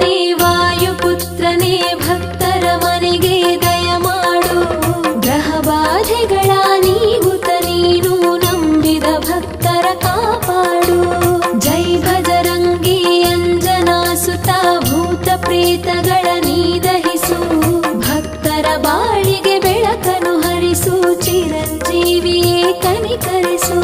ರುದ್ರನೇ ವಾಯುಪುತ್ರನೇ, ಭಕ್ತರ ಮನಿಗೆ ದಯ ಮಾಡು. ಗ್ರಹ ಬಾಧೆಗಳ ನೀಗುತ ನೀನು ನಂಬಿದ ಭಕ್ತರ ಕಾಪಾಡು. ಜೈ ಭಜರಂಗಿ ಅಂಜನಾಸುತ ಭೂತ ಪ್ರೇತಗಳ ನೀದಹಿಸು. ಭಕ್ತರ ಬಾಳಿಗೆ ಬೆಳಕನು ಹರಿಸು, ಚಿರಂಜೀವಿಯೇ ಕನಿಕರಿಸು.